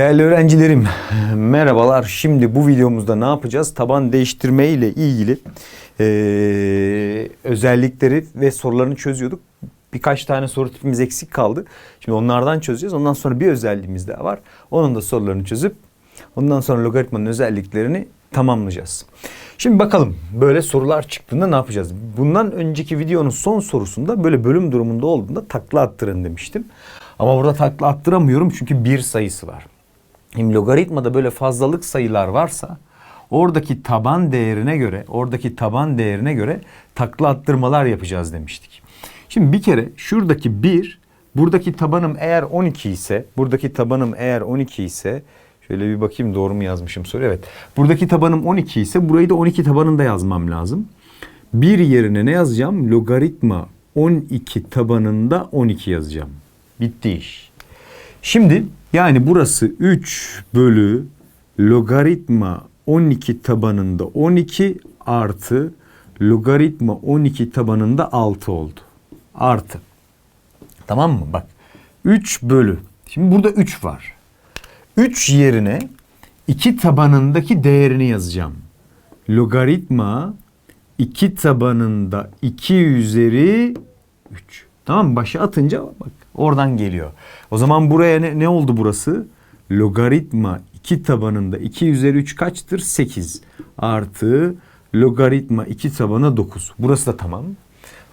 Değerli öğrencilerim, merhabalar. Şimdi bu videomuzda ne yapacağız? Taban değiştirme ile ilgili eee, özellikleri ve sorularını çözüyorduk. Birkaç tane soru tipimiz eksik kaldı. Şimdi onlardan çözeceğiz. Ondan sonra bir özelliğimiz daha var. Onun da sorularını çözüp ondan sonra logaritmanın özelliklerini tamamlayacağız. Şimdi bakalım böyle sorular çıktığında ne yapacağız? Bundan önceki videonun son sorusunda böyle bölüm durumunda olduğunda takla attırın demiştim. Ama burada takla attıramıyorum çünkü bir sayısı var. Şimdi logaritmada böyle fazlalık sayılar varsa oradaki taban değerine göre, oradaki taban değerine göre takla attırmalar yapacağız demiştik. Şimdi bir kere şuradaki 1, buradaki tabanım eğer 12 ise, buradaki tabanım eğer 12 ise şöyle bir bakayım doğru mu yazmışım soru. Evet. Buradaki tabanım 12 ise burayı da 12 tabanında yazmam lazım. Bir yerine ne yazacağım? Logaritma 12 tabanında 12 yazacağım. Bitti iş. Şimdi yani burası 3 bölü logaritma 12 tabanında 12 artı logaritma 12 tabanında 6 oldu. Artı. Tamam mı? Bak 3 bölü. Şimdi burada 3 var. 3 yerine 2 tabanındaki değerini yazacağım. Logaritma 2 tabanında 2 üzeri 3. Tamam mı? Başa atınca bak oradan geliyor. O zaman buraya ne, ne oldu burası? Logaritma 2 tabanında 2 üzeri 3 kaçtır? 8. Artı logaritma 2 tabana 9. Burası da tamam.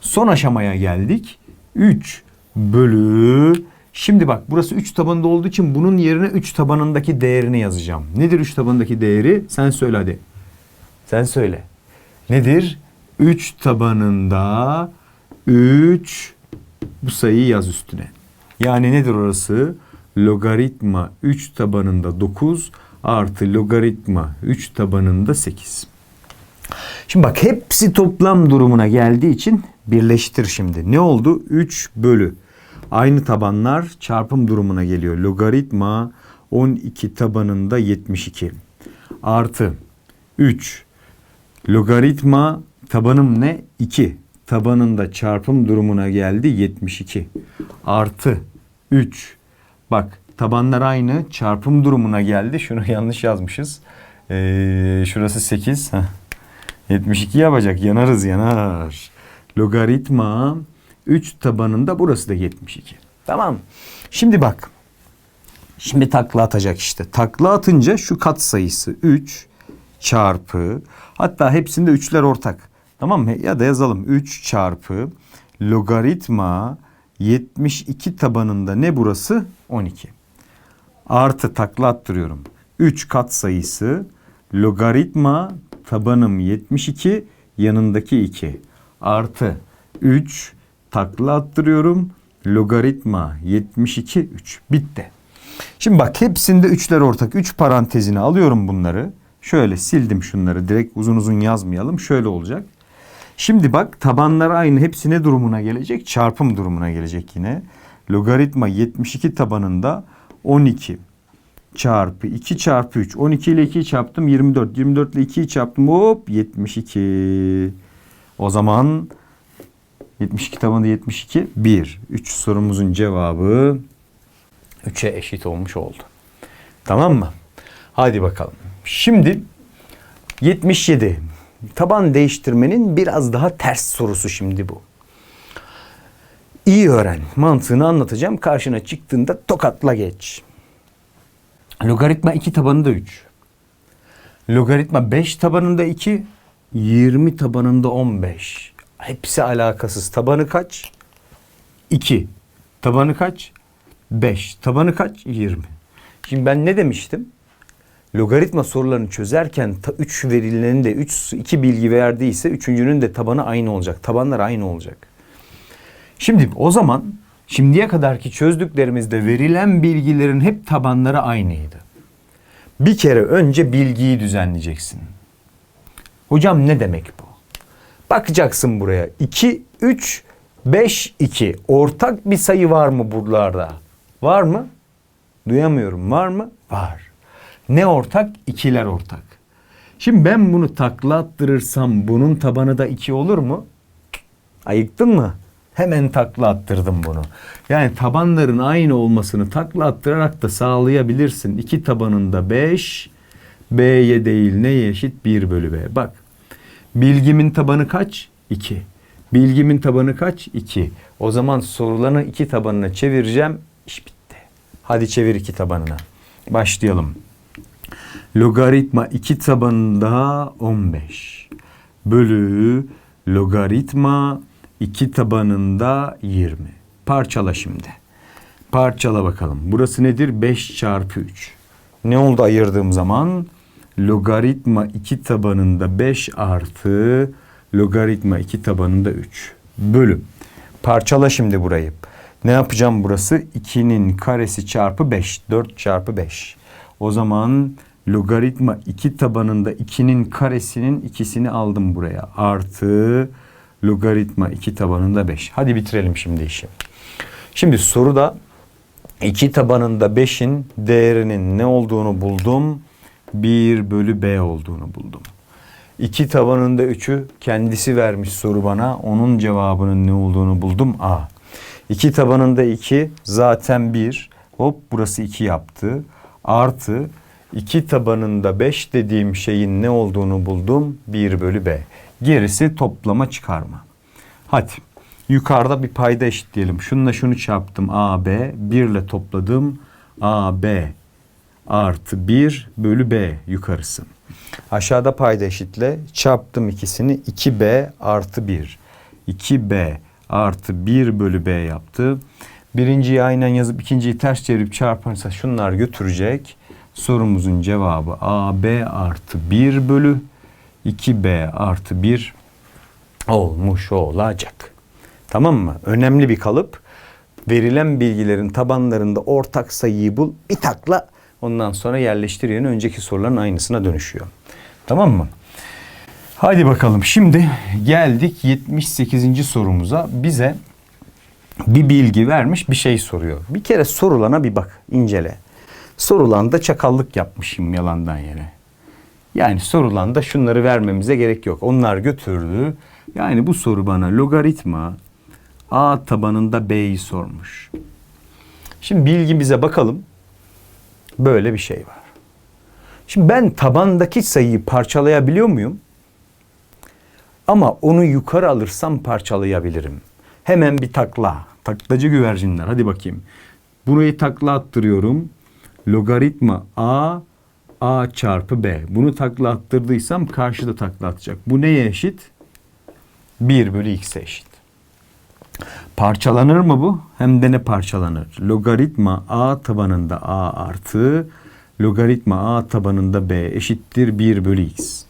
Son aşamaya geldik. 3 bölü Şimdi bak burası 3 tabanında olduğu için bunun yerine 3 tabanındaki değerini yazacağım. Nedir 3 tabanındaki değeri? Sen söyle hadi. Sen söyle. Nedir? 3 tabanında 3 bu sayıyı yaz üstüne. Yani nedir orası? Logaritma 3 tabanında 9 artı logaritma 3 tabanında 8. Şimdi bak hepsi toplam durumuna geldiği için birleştir şimdi. Ne oldu? 3 bölü. Aynı tabanlar çarpım durumuna geliyor. Logaritma 12 tabanında 72 artı 3 logaritma tabanım ne? 2 tabanında çarpım durumuna geldi 72 artı 3 bak tabanlar aynı çarpım durumuna geldi. Şunu yanlış yazmışız. Ee, şurası 8. Heh. 72 yapacak yanarız yanar. Logaritma 3 tabanında burası da 72. Tamam. Şimdi bak. Şimdi takla atacak işte. Takla atınca şu kat sayısı 3 çarpı hatta hepsinde 3'ler ortak. Tamam mı? Ya da yazalım 3 çarpı logaritma 72 tabanında ne burası? 12. Artı takla attırıyorum. 3 kat sayısı logaritma tabanım 72 yanındaki 2 artı 3 takla attırıyorum. Logaritma 72 3 bitti. Şimdi bak hepsinde 3'ler ortak. 3 parantezine alıyorum bunları. Şöyle sildim şunları. Direkt uzun uzun yazmayalım. Şöyle olacak. Şimdi bak tabanlar aynı. Hepsi ne durumuna gelecek? Çarpım durumuna gelecek yine. Logaritma 72 tabanında 12 çarpı 2 çarpı 3. 12 ile 2'yi çarptım 24. 24 ile 2'yi çarptım hop 72. O zaman 72 tabanında 72 1. 3 sorumuzun cevabı 3'e eşit olmuş oldu. Tamam mı? Hadi bakalım. Şimdi 77. Taban değiştirmenin biraz daha ters sorusu şimdi bu. İyi öğren. Mantığını anlatacağım. Karşına çıktığında tokatla geç. Logaritma 2 tabanında 3. Logaritma 5 tabanında 2. 20 tabanında 15. Hepsi alakasız. Tabanı kaç? 2. Tabanı kaç? 5. Tabanı kaç? 20. Şimdi ben ne demiştim? Logaritma sorularını çözerken 3 verilenin de 3 2 bilgi verdiyse üçüncünün de tabanı aynı olacak. Tabanlar aynı olacak. Şimdi o zaman şimdiye kadarki çözdüklerimizde verilen bilgilerin hep tabanları aynıydı. Bir kere önce bilgiyi düzenleyeceksin. Hocam ne demek bu? Bakacaksın buraya. 2, 3, 5, 2. Ortak bir sayı var mı buralarda? Var mı? Duyamıyorum. Var mı? Var. Ne ortak? İkiler ortak. Şimdi ben bunu takla attırırsam bunun tabanı da 2 olur mu? Ayıktın mı? Hemen takla attırdım bunu. Yani tabanların aynı olmasını takla attırarak da sağlayabilirsin. İki tabanında 5, B'ye değil neye eşit? 1 bölü B. Bak bilgimin tabanı kaç? 2. Bilgimin tabanı kaç? 2. O zaman sorularını iki tabanına çevireceğim. İş bitti. Hadi çevir iki tabanına. Başlayalım. Logaritma 2 tabanında 15 bölü logaritma 2 tabanında 20. Parçala şimdi. Parçala bakalım. Burası nedir? 5 çarpı 3. Ne oldu ayırdığım zaman? Logaritma 2 tabanında 5 artı logaritma 2 tabanında 3. Bölü. Parçala şimdi burayı. Ne yapacağım burası? 2'nin karesi çarpı 5. 4 çarpı 5. O zaman logaritma 2 tabanında 2'nin karesinin ikisini aldım buraya. Artı logaritma 2 tabanında 5. Hadi bitirelim şimdi işi. Şimdi soruda 2 tabanında 5'in değerinin ne olduğunu buldum. 1 bölü B olduğunu buldum. 2 tabanında 3'ü kendisi vermiş soru bana. Onun cevabının ne olduğunu buldum. A. 2 tabanında 2 zaten 1. Hop burası 2 yaptı. Artı 2 tabanında 5 dediğim şeyin ne olduğunu buldum. 1 bölü B. Gerisi toplama çıkarma. Hadi. Yukarıda bir payda eşitleyelim. Şununla şunu çarptım. AB. 1 ile topladım. AB artı 1 bölü B yukarısı. Aşağıda payda eşitle. Çarptım ikisini. 2B artı 1. 2B artı 1 bölü B yaptı. Birinciyi aynen yazıp ikinciyi ters çevirip çarparsa şunlar götürecek. Sorumuzun cevabı AB artı 1 bölü 2B artı 1 olmuş olacak. Tamam mı? Önemli bir kalıp. Verilen bilgilerin tabanlarında ortak sayıyı bul. Bir takla ondan sonra yerleştir önceki soruların aynısına dönüşüyor. Tamam mı? Hadi bakalım. Şimdi geldik 78. sorumuza. Bize bir bilgi vermiş bir şey soruyor. Bir kere sorulana bir bak, incele. Sorulanda çakallık yapmışım yalandan yere. Yani sorulanda şunları vermemize gerek yok. Onlar götürdü. Yani bu soru bana logaritma a tabanında b'yi sormuş. Şimdi bilgimize bakalım. Böyle bir şey var. Şimdi ben tabandaki sayıyı parçalayabiliyor muyum? Ama onu yukarı alırsam parçalayabilirim. Hemen bir takla. Taklacı güvercinler. Hadi bakayım. Burayı takla attırıyorum. Logaritma a a çarpı b. Bunu takla attırdıysam karşıda takla atacak. Bu neye eşit? 1 bölü x'e eşit. Parçalanır mı bu? Hem de ne parçalanır? Logaritma a tabanında a artı logaritma a tabanında b eşittir 1 bölü x.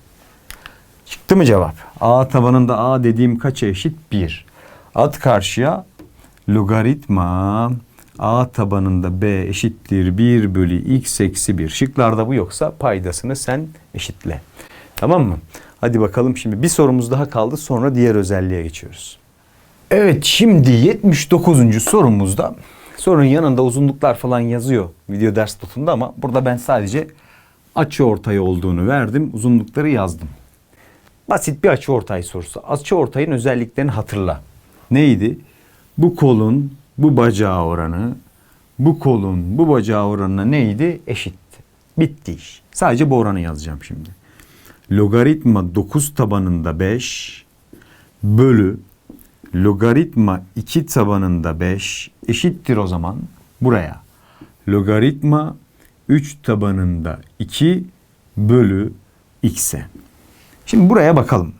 Çıktı mı cevap? A tabanında A dediğim kaça eşit? 1. At karşıya logaritma A tabanında B eşittir 1 bölü x eksi 1. Şıklarda bu yoksa paydasını sen eşitle. Tamam mı? Hadi bakalım şimdi bir sorumuz daha kaldı sonra diğer özelliğe geçiyoruz. Evet şimdi 79. sorumuzda sorunun yanında uzunluklar falan yazıyor video ders notunda ama burada ben sadece açı ortay olduğunu verdim. Uzunlukları yazdım. Basit bir açı ortay sorusu. Açı ortayın özelliklerini hatırla. Neydi? Bu kolun bu bacağı oranı, bu kolun bu bacağı oranına neydi? Eşitti. Bitti iş. Sadece bu oranı yazacağım şimdi. Logaritma 9 tabanında 5 bölü logaritma 2 tabanında 5 eşittir o zaman buraya. Logaritma 3 tabanında 2 bölü x'e. Şimdi buraya bakalım.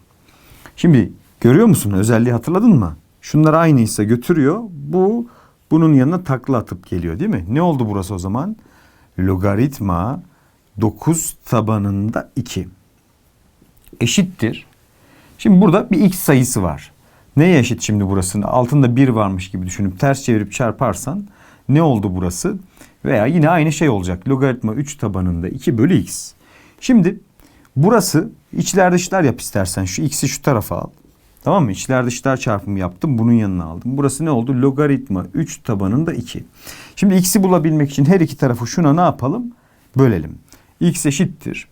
Şimdi görüyor musun özelliği hatırladın mı? Şunlar aynıysa götürüyor. Bu bunun yanına takla atıp geliyor değil mi? Ne oldu burası o zaman? Logaritma 9 tabanında 2 eşittir. Şimdi burada bir x sayısı var. Neye eşit şimdi burasının? Altında 1 varmış gibi düşünüp ters çevirip çarparsan ne oldu burası? Veya yine aynı şey olacak. Logaritma 3 tabanında 2 bölü x. Şimdi burası içler dışlar yap istersen. Şu x'i şu tarafa al. Tamam mı? İçler dışlar çarpımı yaptım. Bunun yanına aldım. Burası ne oldu? Logaritma 3 tabanında 2. Şimdi x'i bulabilmek için her iki tarafı şuna ne yapalım? Bölelim. x eşittir.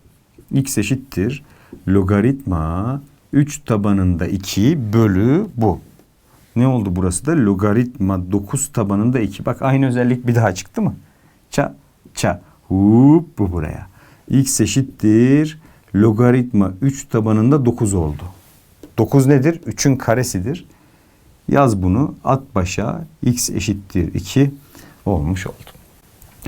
x eşittir. Logaritma 3 tabanında 2 bölü bu. Ne oldu burası da? Logaritma 9 tabanında 2. Bak aynı özellik bir daha çıktı mı? Ça, ça. Hup bu buraya. X eşittir. Logaritma 3 tabanında 9 oldu. 9 nedir? 3'ün karesidir. Yaz bunu at başa x eşittir 2 olmuş oldu.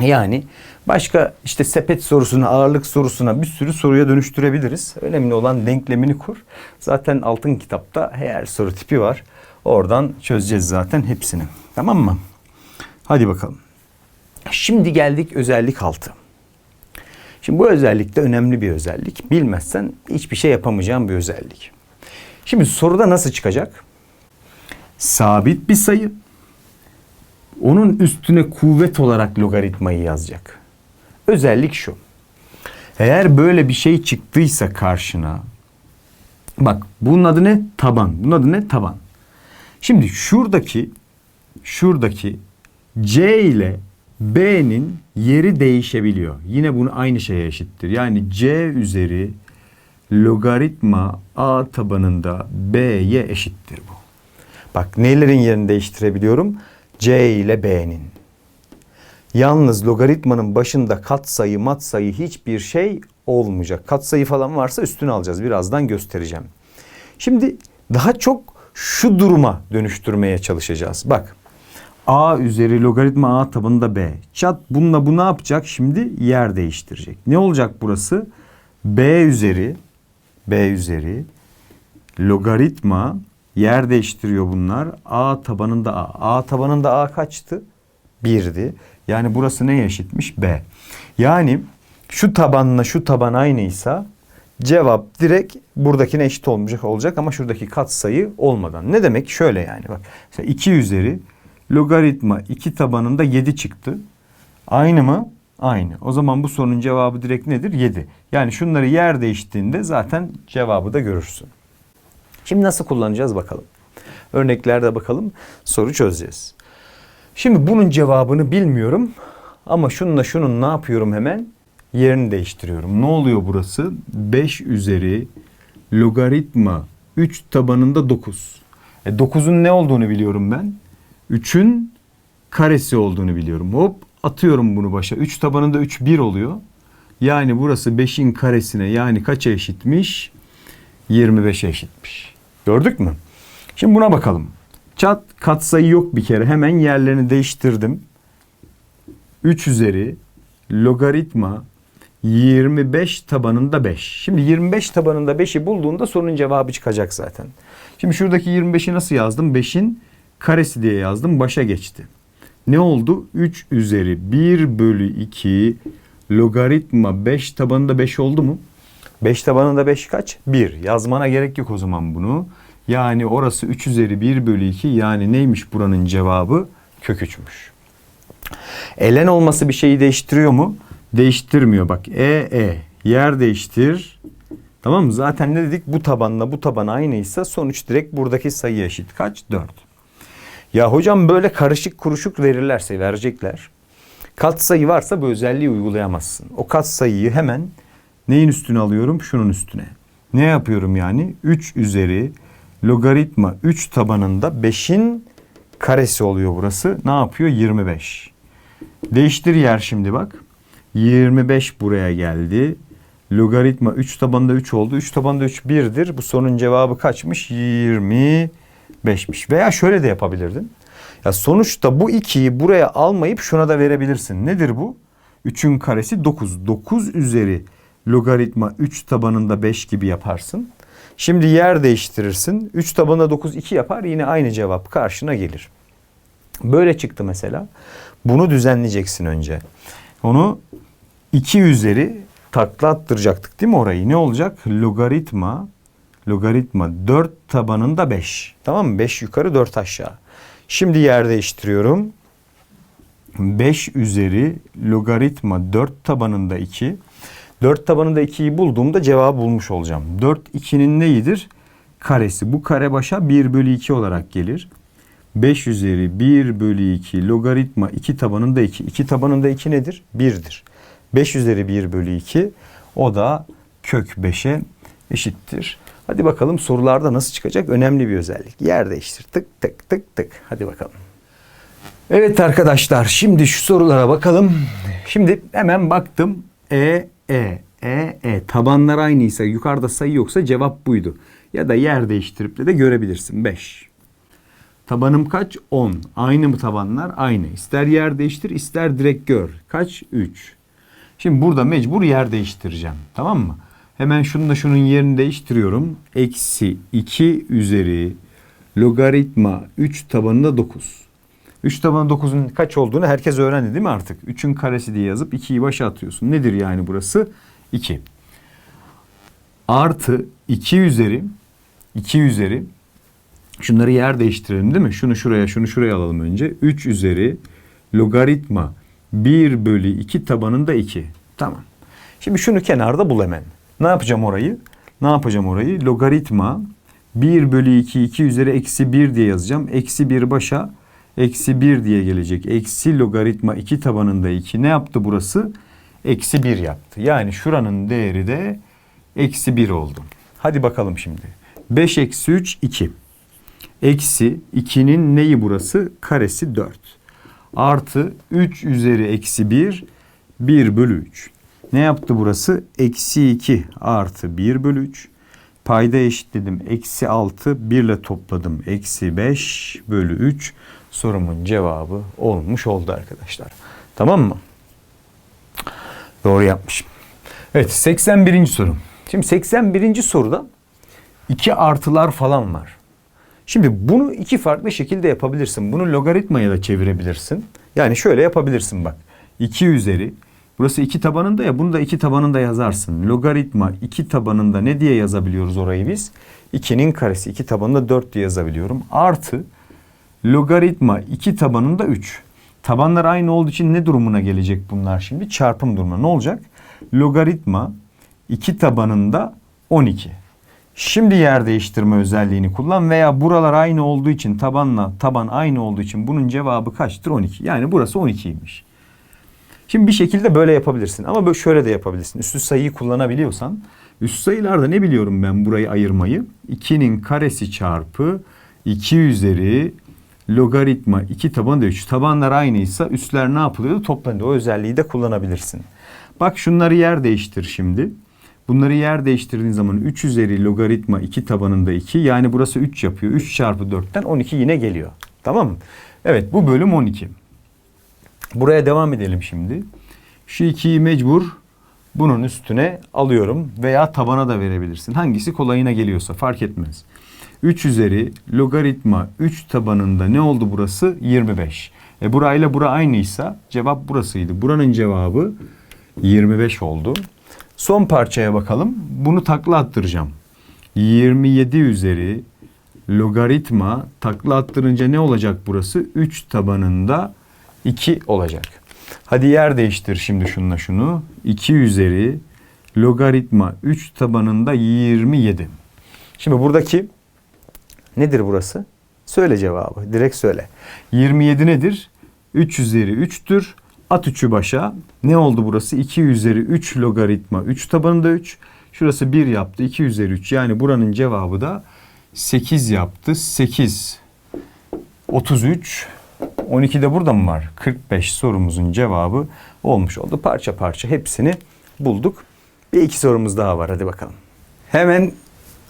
Yani başka işte sepet sorusuna, ağırlık sorusuna bir sürü soruya dönüştürebiliriz. Önemli olan denklemini kur. Zaten altın kitapta her soru tipi var. Oradan çözeceğiz zaten hepsini. Tamam mı? Hadi bakalım. Şimdi geldik özellik altı. Şimdi bu özellik de önemli bir özellik. Bilmezsen hiçbir şey yapamayacağın bir özellik. Şimdi soruda nasıl çıkacak? Sabit bir sayı. Onun üstüne kuvvet olarak logaritmayı yazacak. Özellik şu. Eğer böyle bir şey çıktıysa karşına bak bunun adı ne? Taban. Bunun adı ne? Taban. Şimdi şuradaki şuradaki C ile B'nin yeri değişebiliyor. Yine bunu aynı şeye eşittir. Yani C üzeri logaritma A tabanında B'ye eşittir bu. Bak nelerin yerini değiştirebiliyorum? C ile B'nin. Yalnız logaritmanın başında katsayı, matsayı hiçbir şey olmayacak. Katsayı falan varsa üstüne alacağız. Birazdan göstereceğim. Şimdi daha çok şu duruma dönüştürmeye çalışacağız. Bak A üzeri logaritma A tabanında B. Çat bununla bu ne yapacak? Şimdi yer değiştirecek. Ne olacak burası? B üzeri B üzeri logaritma yer değiştiriyor bunlar. A tabanında A. A tabanında A kaçtı? 1'di. Yani burası neye eşitmiş? B. Yani şu tabanla şu taban aynıysa cevap direkt buradakine eşit olmayacak olacak ama şuradaki katsayı olmadan. Ne demek? Şöyle yani bak. Mesela 2 üzeri logaritma 2 tabanında 7 çıktı. Aynı mı? Aynı. O zaman bu sorunun cevabı direkt nedir? 7. Yani şunları yer değiştiğinde zaten cevabı da görürsün. Şimdi nasıl kullanacağız bakalım. Örneklerde bakalım. Soru çözeceğiz. Şimdi bunun cevabını bilmiyorum. Ama şununla şunun ne yapıyorum hemen? Yerini değiştiriyorum. Ne oluyor burası? 5 üzeri logaritma 3 tabanında 9. E 9'un ne olduğunu biliyorum ben. 3'ün karesi olduğunu biliyorum. Hop atıyorum bunu başa. 3 tabanında 3 1 oluyor. Yani burası 5'in karesine yani kaça eşitmiş? 25'e eşitmiş. Gördük mü? Şimdi buna bakalım. Çat katsayı yok bir kere. Hemen yerlerini değiştirdim. 3 üzeri logaritma 25 tabanında 5. Şimdi 25 tabanında 5'i bulduğunda sorunun cevabı çıkacak zaten. Şimdi şuradaki 25'i nasıl yazdım? 5'in karesi diye yazdım. Başa geçti. Ne oldu? 3 üzeri 1 bölü 2 logaritma 5 tabanında 5 oldu mu? 5 tabanında 5 kaç? 1. Yazmana gerek yok o zaman bunu. Yani orası 3 üzeri 1 bölü 2 yani neymiş buranın cevabı? Kök 3'müş. Elen olması bir şeyi değiştiriyor mu? Değiştirmiyor. Bak E, E. Yer değiştir. Tamam mı? Zaten ne dedik? Bu tabanla bu taban aynıysa sonuç direkt buradaki sayı eşit. Kaç? 4. Ya hocam böyle karışık kuruşuk verirlerse verecekler. Katsayı varsa bu özelliği uygulayamazsın. O katsayıyı hemen neyin üstüne alıyorum? Şunun üstüne. Ne yapıyorum yani? 3 üzeri logaritma 3 tabanında 5'in karesi oluyor burası. Ne yapıyor? 25. Değiştir yer şimdi bak. 25 buraya geldi. Logaritma 3 tabanında 3 oldu. 3 tabanında 3 1'dir. Bu sorunun cevabı kaçmış? 25'miş. Veya şöyle de yapabilirdin. Ya sonuçta bu 2'yi buraya almayıp şuna da verebilirsin. Nedir bu? 3'ün karesi 9. 9 üzeri logaritma 3 tabanında 5 gibi yaparsın. Şimdi yer değiştirirsin. 3 tabanında 9 2 yapar. Yine aynı cevap karşına gelir. Böyle çıktı mesela. Bunu düzenleyeceksin önce. Onu 2 üzeri takla attıracaktık değil mi orayı? Ne olacak? Logaritma logaritma 4 tabanında 5. Tamam mı? 5 yukarı 4 aşağı. Şimdi yer değiştiriyorum. 5 üzeri logaritma 4 tabanında 2. 4 tabanında 2'yi bulduğumda cevabı bulmuş olacağım. 4 2'nin neyidir? Karesi. Bu kare başa 1 bölü 2 olarak gelir. 5 üzeri 1 bölü 2 logaritma 2 tabanında 2. 2 tabanında 2 nedir? 1'dir. 5 üzeri 1 bölü 2 o da kök 5'e eşittir. Hadi bakalım sorularda nasıl çıkacak? Önemli bir özellik. Yer değiştir. Tık tık tık tık. Hadi bakalım. Evet arkadaşlar şimdi şu sorulara bakalım. Şimdi hemen baktım. E, E, E, E. Tabanlar aynıysa yukarıda sayı yoksa cevap buydu. Ya da yer değiştirip de, de görebilirsin. 5. Tabanım kaç? 10. Aynı mı tabanlar? Aynı. İster yer değiştir ister direkt gör. Kaç? 3. Şimdi burada mecbur yer değiştireceğim. Tamam mı? Hemen şunu da şunun yerini değiştiriyorum. Eksi 2 üzeri logaritma 3 tabanında 9. 3 tabanı 9'un kaç olduğunu herkes öğrendi değil mi artık? 3'ün karesi diye yazıp 2'yi başa atıyorsun. Nedir yani burası? 2. Artı 2 üzeri 2 üzeri şunları yer değiştirelim değil mi? Şunu şuraya şunu şuraya alalım önce. 3 üzeri logaritma 1 bölü 2 tabanında 2. Tamam. Şimdi şunu kenarda bul hemen. Ne yapacağım orayı? Ne yapacağım orayı? Logaritma 1 bölü 2 2 üzeri eksi 1 diye yazacağım. Eksi 1 başa eksi 1 diye gelecek. Eksi logaritma 2 tabanında 2 ne yaptı burası? Eksi 1 yaptı. Yani şuranın değeri de eksi 1 oldu. Hadi bakalım şimdi. 5 eksi 3 2. Eksi 2'nin neyi burası? Karesi 4. Artı 3 üzeri eksi 1 1 bölü 3. Ne yaptı burası? Eksi 2 artı 1 bölü 3. Payda eşitledim. Eksi 6 1 ile topladım. Eksi 5 bölü 3 sorumun cevabı olmuş oldu arkadaşlar. Tamam mı? Doğru yapmışım. Evet 81. soru. Şimdi 81. soruda iki artılar falan var. Şimdi bunu iki farklı şekilde yapabilirsin. Bunu logaritmaya da çevirebilirsin. Yani şöyle yapabilirsin bak. 2 üzeri Burası 2 tabanında ya bunu da 2 tabanında yazarsın. Logaritma 2 tabanında ne diye yazabiliyoruz orayı biz? 2'nin karesi 2 tabanında 4 diye yazabiliyorum. Artı logaritma 2 tabanında 3. Tabanlar aynı olduğu için ne durumuna gelecek bunlar şimdi? Çarpım durumuna. Ne olacak? Logaritma 2 tabanında 12. Şimdi yer değiştirme özelliğini kullan veya buralar aynı olduğu için tabanla taban aynı olduğu için bunun cevabı kaçtır? 12. Yani burası 12'ymiş. Şimdi bir şekilde böyle yapabilirsin ama böyle şöyle de yapabilirsin. Üstü sayıyı kullanabiliyorsan üst sayılarda ne biliyorum ben burayı ayırmayı? 2'nin karesi çarpı 2 üzeri logaritma 2 tabanı da 3. Tabanlar aynıysa üstler ne yapılıyordu? Toplanıyor. O özelliği de kullanabilirsin. Bak şunları yer değiştir şimdi. Bunları yer değiştirdiğin zaman 3 üzeri logaritma 2 tabanında 2. Yani burası 3 yapıyor. 3 çarpı 4'ten 12 yine geliyor. Tamam mı? Evet bu bölüm 12. Buraya devam edelim şimdi. Şu 2'yi mecbur bunun üstüne alıyorum veya tabana da verebilirsin. Hangisi kolayına geliyorsa fark etmez. 3 üzeri logaritma 3 tabanında ne oldu burası? 25. E burayla bura aynıysa cevap burasıydı. Buranın cevabı 25 oldu. Son parçaya bakalım. Bunu takla attıracağım. 27 üzeri logaritma takla attırınca ne olacak burası? 3 tabanında 2 olacak. Hadi yer değiştir şimdi şununla şunu. 2 üzeri logaritma 3 tabanında 27. Şimdi buradaki nedir burası? Söyle cevabı. Direkt söyle. 27 nedir? 3 üzeri 3'tür. At 3'ü başa. Ne oldu burası? 2 üzeri 3 logaritma 3 tabanında 3. Şurası 1 yaptı. 2 üzeri 3. Yani buranın cevabı da 8 yaptı. 8 33 12 de burada mı var? 45 sorumuzun cevabı olmuş oldu. Parça parça hepsini bulduk. Bir iki sorumuz daha var. Hadi bakalım. Hemen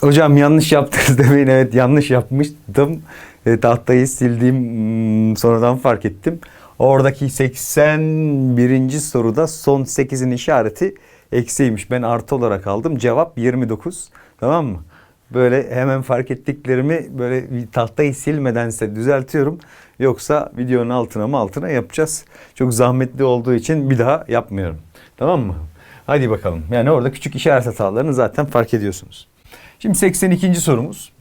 hocam yanlış yaptınız demeyin. Evet yanlış yapmıştım. E, tahtayı sildiğim hmm, sonradan fark ettim. Oradaki 81. soruda son 8'in işareti eksiymiş. Ben artı olarak aldım. Cevap 29. Tamam mı? Böyle hemen fark ettiklerimi böyle bir tahtayı silmedense düzeltiyorum. Yoksa videonun altına mı altına yapacağız. Çok zahmetli olduğu için bir daha yapmıyorum. Tamam mı? Hadi bakalım. Yani orada küçük işaret hatalarını zaten fark ediyorsunuz. Şimdi 82. sorumuz.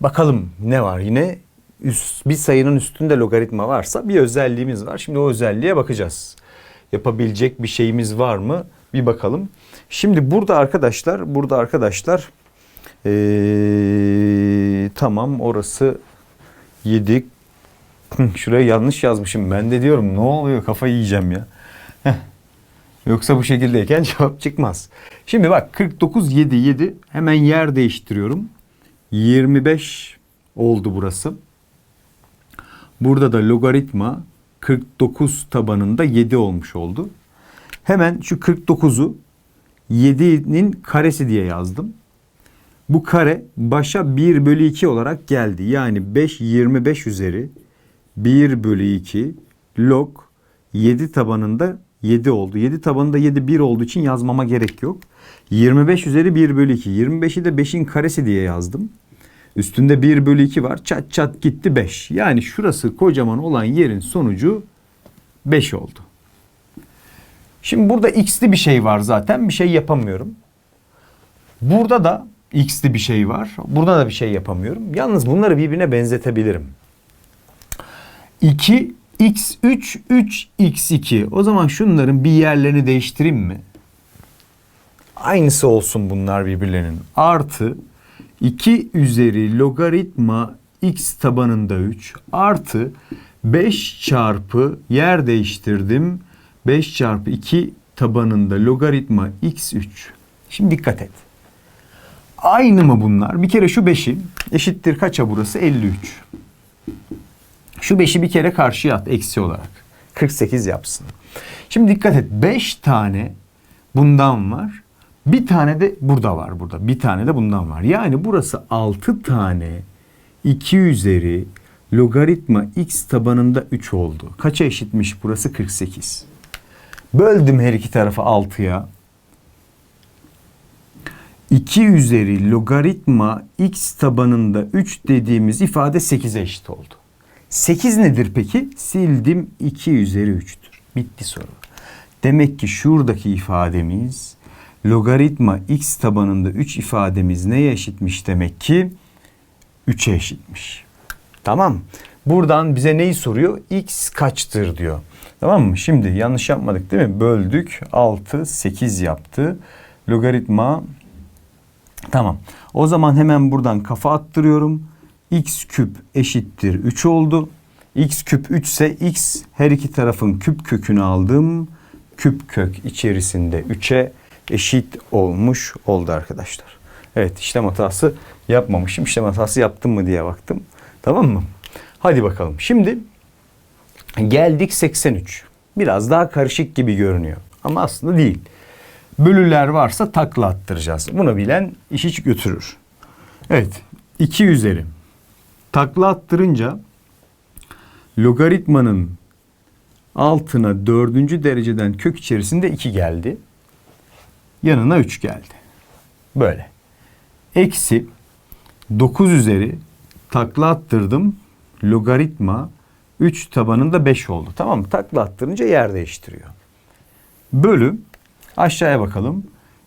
Bakalım ne var yine? Üst, bir sayının üstünde logaritma varsa bir özelliğimiz var. Şimdi o özelliğe bakacağız. Yapabilecek bir şeyimiz var mı? Bir bakalım. Şimdi burada arkadaşlar, burada arkadaşlar ee, tamam orası 7 Şuraya yanlış yazmışım. Ben de diyorum ne oluyor kafayı yiyeceğim ya. Yoksa bu şekildeyken cevap çıkmaz. Şimdi bak 49 7 7 hemen yer değiştiriyorum. 25 oldu burası. Burada da logaritma 49 tabanında 7 olmuş oldu. Hemen şu 49'u 7'nin karesi diye yazdım. Bu kare başa 1 bölü 2 olarak geldi. Yani 5 25 üzeri 1 bölü 2 log 7 tabanında 7 oldu. 7 tabanında 7 1 olduğu için yazmama gerek yok. 25 üzeri 1 bölü 2. 25'i de 5'in karesi diye yazdım. Üstünde 1 bölü 2 var. Çat çat gitti 5. Yani şurası kocaman olan yerin sonucu 5 oldu. Şimdi burada x'li bir şey var zaten. Bir şey yapamıyorum. Burada da x'li bir şey var. Burada da bir şey yapamıyorum. Yalnız bunları birbirine benzetebilirim. 2 x3 3 x2. O zaman şunların bir yerlerini değiştireyim mi? Aynısı olsun bunlar birbirlerinin. Artı 2 üzeri logaritma x tabanında 3 artı 5 çarpı yer değiştirdim. 5 çarpı 2 tabanında logaritma x3. Şimdi dikkat et. Aynı mı bunlar? Bir kere şu 5'i eşittir kaça burası? 53. Şu 5'i bir kere karşıya at eksi olarak. 48 yapsın. Şimdi dikkat et. 5 tane bundan var. Bir tane de burada var burada. Bir tane de bundan var. Yani burası 6 tane 2 üzeri logaritma x tabanında 3 oldu. Kaça eşitmiş burası? 48. Böldüm her iki tarafı 6'ya. 2 üzeri logaritma x tabanında 3 dediğimiz ifade 8'e eşit oldu. 8 nedir peki? Sildim 2 üzeri 3'tür. Bitti soru. Demek ki şuradaki ifademiz logaritma x tabanında 3 ifademiz neye eşitmiş demek ki? 3'e eşitmiş. Tamam. Buradan bize neyi soruyor? X kaçtır diyor. Tamam mı? Şimdi yanlış yapmadık değil mi? Böldük. 6, 8 yaptı. Logaritma Tamam. O zaman hemen buradan kafa attırıyorum. x küp eşittir 3 oldu. x küp 3 ise x her iki tarafın küp kökünü aldım. Küp kök içerisinde 3'e eşit olmuş oldu arkadaşlar. Evet işlem hatası yapmamışım. İşlem hatası yaptım mı diye baktım. Tamam mı? Hadi bakalım. Şimdi geldik 83. Biraz daha karışık gibi görünüyor. Ama aslında değil. Bölüler varsa takla attıracağız. Bunu bilen iş hiç götürür. Evet. 2 üzeri. Takla attırınca logaritmanın altına dördüncü dereceden kök içerisinde 2 geldi. Yanına 3 geldi. Böyle. Eksi 9 üzeri takla attırdım. Logaritma 3 tabanında 5 oldu. Tamam mı? Takla attırınca yer değiştiriyor. Bölü aşağıya bakalım.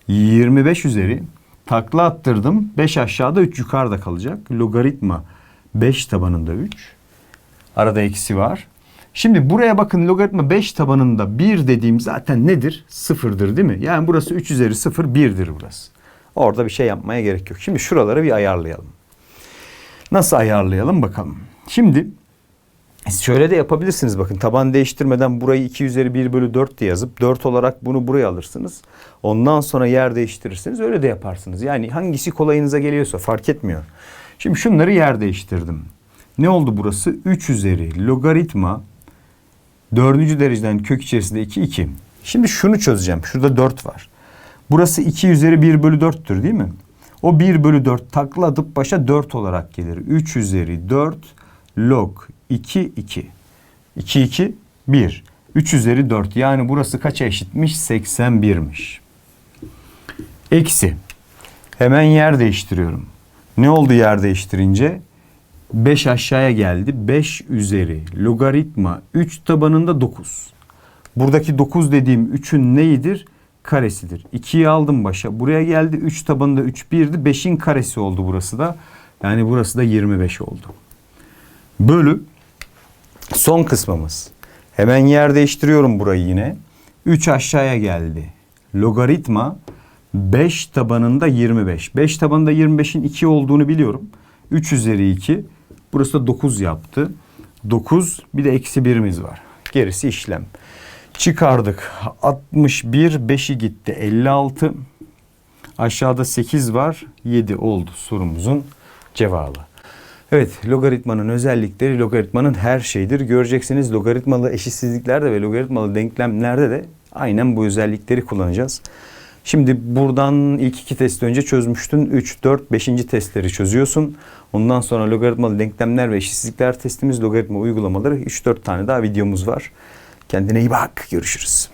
25 üzeri takla attırdım. 5 aşağıda 3 yukarıda kalacak. Logaritma 5 tabanında 3. Arada eksi var. Şimdi buraya bakın logaritma 5 tabanında 1 dediğim zaten nedir? Sıfırdır değil mi? Yani burası 3 üzeri 0 1'dir burası. Orada bir şey yapmaya gerek yok. Şimdi şuraları bir ayarlayalım. Nasıl ayarlayalım bakalım. Şimdi şöyle de yapabilirsiniz bakın taban değiştirmeden burayı 2 üzeri 1 bölü 4 diye yazıp 4 olarak bunu buraya alırsınız. Ondan sonra yer değiştirirsiniz öyle de yaparsınız. Yani hangisi kolayınıza geliyorsa fark etmiyor. Şimdi şunları yer değiştirdim. Ne oldu burası? 3 üzeri logaritma 4. dereceden kök içerisinde 2 2. Şimdi şunu çözeceğim. Şurada 4 var. Burası 2 üzeri 1 bölü 4'tür değil mi? O 1 bölü 4 takla atıp başa 4 olarak gelir. 3 üzeri 4 log 2 2. 2 2 1. 3 üzeri 4 yani burası kaça eşitmiş? 81'miş. Eksi. Hemen yer değiştiriyorum. Ne oldu yer değiştirince? 5 aşağıya geldi. 5 üzeri logaritma 3 tabanında 9. Buradaki 9 dediğim 3'ün neyidir? Karesidir. 2'yi aldım başa. Buraya geldi. 3 tabanında 3 1'di. 5'in karesi oldu burası da. Yani burası da 25 oldu. Bölü son kısmımız. Hemen yer değiştiriyorum burayı yine. 3 aşağıya geldi. Logaritma 5 tabanında 25. 5 tabanında 25'in 2 olduğunu biliyorum. 3 üzeri 2. Burası da 9 yaptı. 9 bir de eksi 1'imiz var. Gerisi işlem. Çıkardık. 61, 5'i gitti. 56. Aşağıda 8 var. 7 oldu sorumuzun cevabı. Evet, logaritmanın özellikleri logaritmanın her şeyidir. Göreceksiniz logaritmalı eşitsizliklerde ve logaritmalı denklemlerde de aynen bu özellikleri kullanacağız. Şimdi buradan ilk iki testi önce çözmüştün. 3, 4, 5. testleri çözüyorsun. Ondan sonra logaritmalı denklemler ve eşitsizlikler testimiz, logaritma uygulamaları 3-4 tane daha videomuz var. Kendine iyi bak. Görüşürüz.